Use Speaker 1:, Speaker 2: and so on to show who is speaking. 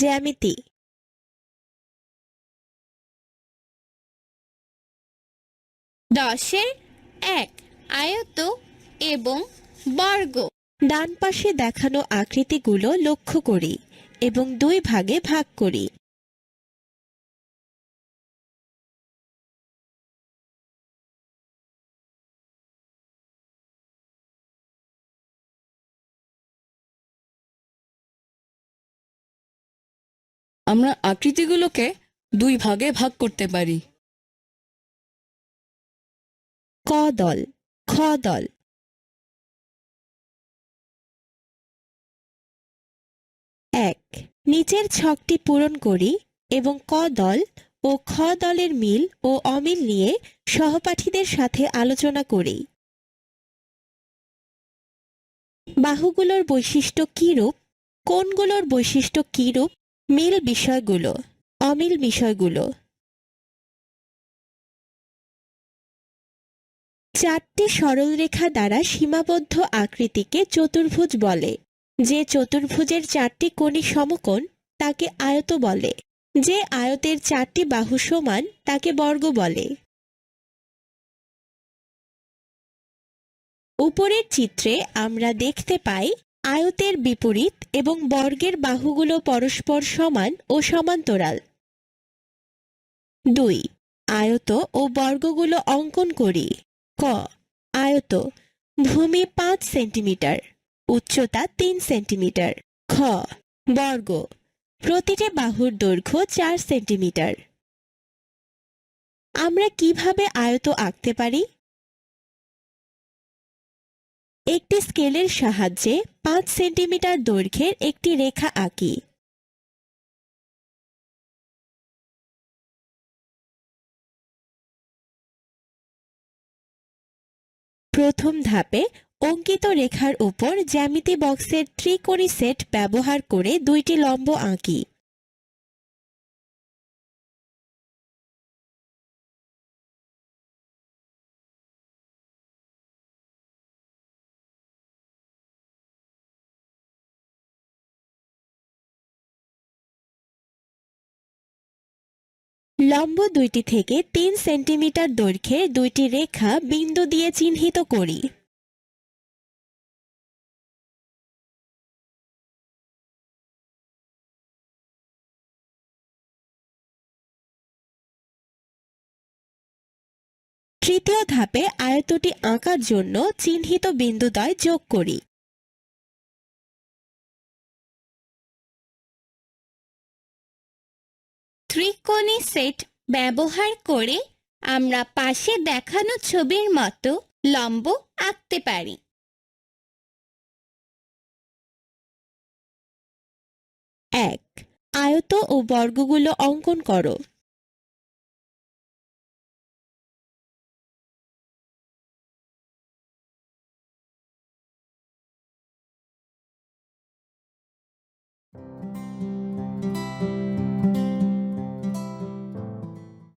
Speaker 1: জ্যামিতি।
Speaker 2: দশের এক আয়ত এবং বর্গ।
Speaker 1: ডান পাশে দেখানো আকৃতিগুলো লক্ষ্য করি এবং দুই ভাগে ভাগ করি।
Speaker 3: আমরা আকৃতিগুলোকে দুই ভাগে ভাগ করতে পারি।
Speaker 1: ক দল, খ দল। এক, নিচের ছকটি পূরণ করি এবং ক দল ও খ দলের মিল ও অমিল নিয়ে সহপাঠীদের সাথে আলোচনা করি। বাহুগুলোর বৈশিষ্ট্য কীরূপ কোনগুলোর বৈশিষ্ট্য কীরূপ মিল বিষয়গুলো, অমিল বিষয়গুলো। চারটি সরলরেখা দ্বারা সীমাবদ্ধ আকৃতিকে চতুর্ভুজ বলে। যে চতুর্ভুজের চারটি কোণী সমকোণ তাকে আয়ত বলে। যে আয়তের চারটি বাহু সমান তাকে বর্গ বলে। উপরের চিত্রে আমরা দেখতে পাই আয়তের বিপরীত এবং বর্গের বাহুগুলো পরস্পর সমান ও সমান্তরাল। দুই, আয়ত ও বর্গগুলো অঙ্কন করি। ক, আয়ত, ভূমি পাঁচ সেন্টিমিটার, উচ্চতা তিন সেন্টিমিটার। খ, বর্গ, প্রতিটি বাহুর দৈর্ঘ্য চার সেন্টিমিটার। আমরা কীভাবে আয়ত আঁকতে পারি? স্কেলের সাহায্যে পাঁচ সেন্টিমিটার দৈর্ঘ্যের একটি রেখা আঁকি। প্রথম ধাপে অঙ্কিত রেখার উপর জ্যামিতি বক্সের ত্রিকোণী সেট ব্যবহার করে দুইটি লম্ব আঁকি। লম্ব দুইটি থেকে তিন সেন্টিমিটার দৈর্ঘ্যের দুইটি রেখা বিন্দু দিয়ে চিহ্নিত করি। তৃতীয় ধাপে আয়তটি আঁকার জন্য চিহ্নিত বিন্দুদ্বয় যোগ করি।
Speaker 2: ত্রিকোণী সেট ব্যবহার করে আমরা পাশে দেখানো ছবির মতো লম্ব আঁকতে পারি।
Speaker 1: এক, আয়ত ও বর্গগুলো অঙ্কন করো।